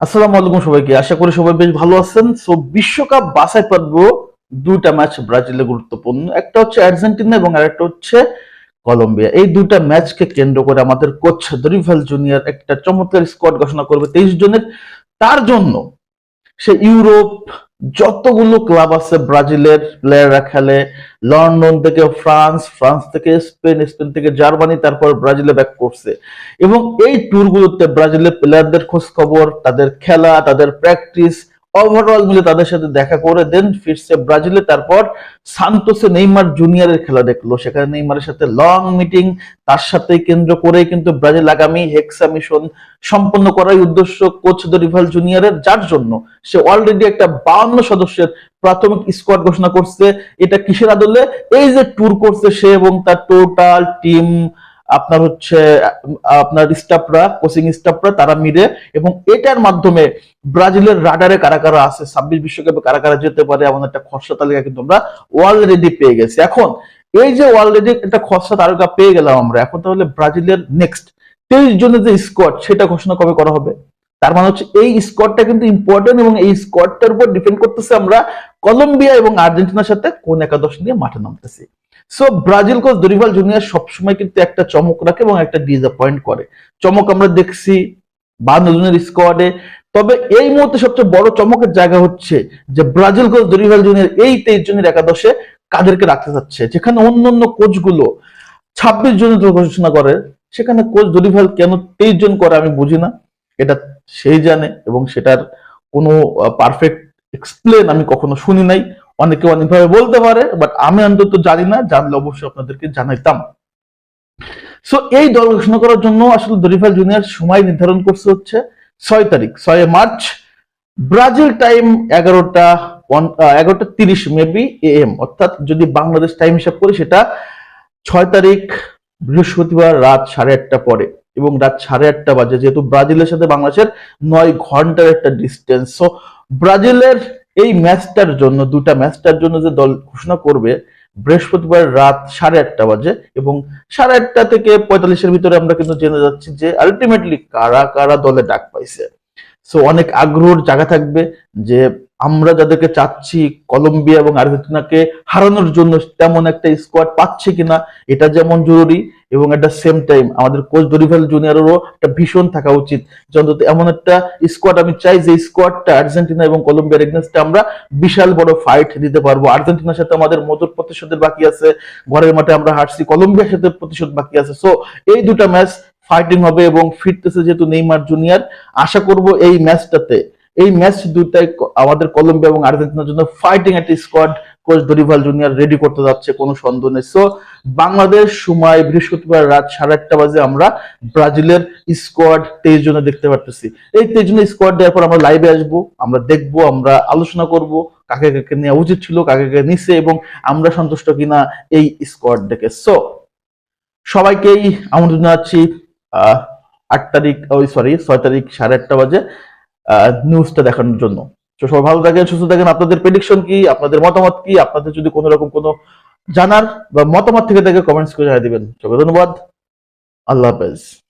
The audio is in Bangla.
আসসালামু আলাইকুম সবাইকে। আশা করি সবাই বেশ ভালো আছেন। সো বিশ্বকাপ বাছাই পর্ব দুইটা ম্যাচ ব্রাজিলে গুরুত্বপূর্ণ। একটা হচ্ছে আর্জেন্টিনা এবং আরেকটা হচ্ছে কলম্বিয়া। এই দুইটা ম্যাচকে কেন্দ্র করে আমাদের কোচ দরিভাল জুনিয়র একটা চমৎকার স্কোয়াড ঘোষণা করবে তেইশ জনের। তার জন্য সে ইউরোপ যতগুলো ক্লাব আছে ব্রাজিলের প্লেয়াররা খেলে, লন্ডন থেকে ফ্রান্স ফ্রান্স থেকে স্পেন স্পেন থেকে জার্মানি, তারপর ব্রাজিলে ব্যাক করছে। এবং এই ট্যুরগুলোতে ব্রাজিলের প্লেয়ারদের খোঁজ খবর তাদের খেলা, তাদের প্র্যাকটিস ওভারঅল মিলে তাদের সাথে দেখা করে দেন, ফিরছে ব্রাজিলে, তারপর সান্তোসে নেইমার জুনিয়রের খেলা দেখল। সেখানে নেইমারের সাথে লং মিটিং, তার সাথে কেন্দ্র করে কিন্তু ব্রাজিল আগামী হেক্সা মিশন সম্পন্ন করার উদ্দেশ্য কোচ দরিভাল জুনিয়রের। যার জন্য সে অলরেডি একটা বাউন্ন সদস্যের প্রাথমিক স্কোয়াড ঘোষণা করছে। এটা কিসের আদলে? এই যে ট্যুর করছে সে এবং তার টোটাল টিম আপনার হচ্ছে, আপনার স্টাফরা কোচিং স্টাফরা, তারা মিলে এবং এটার মাধ্যমে ব্রাজিলের রাডারে কারা কারা আছে, ছাব্বিশ বিশ্বকাপে কারা কারা যেতে পারে, এমন একটা খসড়া তালিকা কিন্তু আমরা অলরেডি পেয়ে গেছি। এখন, এই যে অলরেডি একটা খসড়া তালিকা পেয়ে গেলাম আমরা, এখন তাহলে ব্রাজিলের নেক্সট তেইশ জনের যে স্কোয়াড সেটা ঘোষণা কবে করা হবে? তার মানে হচ্ছে এই স্কোয়াডটা কিন্তু ইম্পর্টেন্ট এবং এই স্কোয়াডটার উপর ডিপেন্ড করতেছে আমরা কলম্বিয়া এবং আর্জেন্টিনার সাথে কোন একাদশ নিয়ে মাঠে নামতেছি। So Brazil coach Dorival junior সবসময় কিন্তু একটা চমক রাখে এবং একটা ডিসঅ্যাপয়েন্ট করে। চমক আমরা দেখছি বান্ন জনের স্কোয়াডে তবে এই মুহূর্তে সবচেয়ে বড় চমকের জায়গা হচ্ছে যে ব্রাজিল কোচ দরিভাল জুনিয়ার এই তেইশ জনের একাদশে কাদেরকে রাখতে চাচ্ছে? যেখানে অন্য অন্য কোচগুলো ছাব্বিশ জনের ঘোষণা করে, সেখানে কোচ দরিভাল কেন তেইশ জন করে আমি বুঝি না। এটা সেই জানে এবং সেটার কোনো পারফেক্ট এক্সপ্লেন আমি কখনো শুনি নাই। অনেকে অনেকভাবে বলতে পারে বাট আমি অন্তত জানি না, জানলে অবশ্যই আপনাদেরকে জানাইতাম। সো এই দল ঘোষণা করার জন্য আসলে দরিফাল জুনিয়র সময় নির্ধারণ করছে হচ্ছে ছয় তারিখ, ছয় মার্চ। ব্রাজিল টাইম এগারোটা এগারোটা তিরিশ মেবি এম অর্থাৎ যদি বাংলাদেশ টাইম হিসাব করি সেটা ছয় তারিখ বৃহস্পতিবার রাত সাড়ে আটটা পরে। এবং রাত সাড়ে আটটা বাজে, যেহেতু ব্রাজিলের সাথে বাংলাদেশের নয় ঘণ্টার একটা ডিস্টেন্স সো ব্রাজিলের এই ম্যাচটার জন্য, দুটা ম্যাচটার জন্য যে দল ঘোষণা করবে, বৃহস্পতিবার রাত সাড়ে আটটা বাজে এবং সাড়ে আটটা থেকে পঁয়তাল্লিশের ভিতরে আমরা কিন্তু জেনে যাচ্ছি যে আলটিমেটলি কারা কারা দলে ডাক পাইছে। সো অনেক আগ্রহর জায়গা থাকবে যে আমরা যাদেরকে চাচ্ছি কলম্বিয়া এবং আর্জেন্টিনাকে হারানোর জন্য তেমন একটা স্কোয়াড পাচ্ছে কিনা, এটা যেমন জরুরি এবং একটা সেম টাইম আমাদের কোচ দরিভাল জুনিয়রেরও একটা ভীষণ থাকা উচিত। যে অন্তত এমন একটা স্কোয়াড আমি চাই যে স্কোয়াডটা আর্জেন্টিনা এবং কলম্বিয়ার এগেনস্টে আমরা বিশাল বড় ফাইট দিতে পারব। আর্জেন্টিনার সাথে আমাদের মধুর প্রতিশোধের বাকি আছে, ঘরের মাঠে আমরা হারছি, কলম্বিয়ার সাথে প্রতিশোধ বাকি আছে। সো এই দুটা ম্যাচ ফাইটিং হবে এবং ফিরতেছে যেহেতু নেইমার জুনিয়র আশা করব এই ম্যাচটাতে এই ম্যাচ দুটাই আমাদের কলম্বিয়া এবং আর্জেন্টিনার জন্য ফাইটিং একটা squad coach Dorival junior ready করতে যাচ্ছে, কোনো সন্দেহ নেই। সো বাংলাদেশ সময় বৃহস্পতিবার রাত সাড়ে আটটা বাজে আমরা ব্রাজিলের স্কোয়াড তেইশ জনে দেখতে পারতেছি। এই তেইশ জনের স্কোয়াড দেওয়ার পর আমরা লাইভে আসব, আমরা দেখব, আমরা আলোচনা করব, কাকে কাকে নেওয়া উচিত ছিল, কাকে কাকে নিচ্ছে এবং আমরা সন্তুষ্ট কিনা এই স্কোয়াড দেখে। সো সবাইকেই আমন্ত্রণ জানাচ্ছি আট তারিখ, ওই সরি ছয় তারিখ সাড়ে আটটা বাজে। নিউজটা দেখানোর জন্য। তো সবাই ভালো থাকেন, সুস্থ থাকেন। আপনাদের প্রেডিকশন কি? আপনাদের মতামত কি? আপনাদের যদি কোনো রকম কোনো জানার বা মতামত থেকে থাকে কমেন্টস করে জানিয়ে দিবেন। সবাই ধন্যবাদ। আল্লাহ হাফেজ।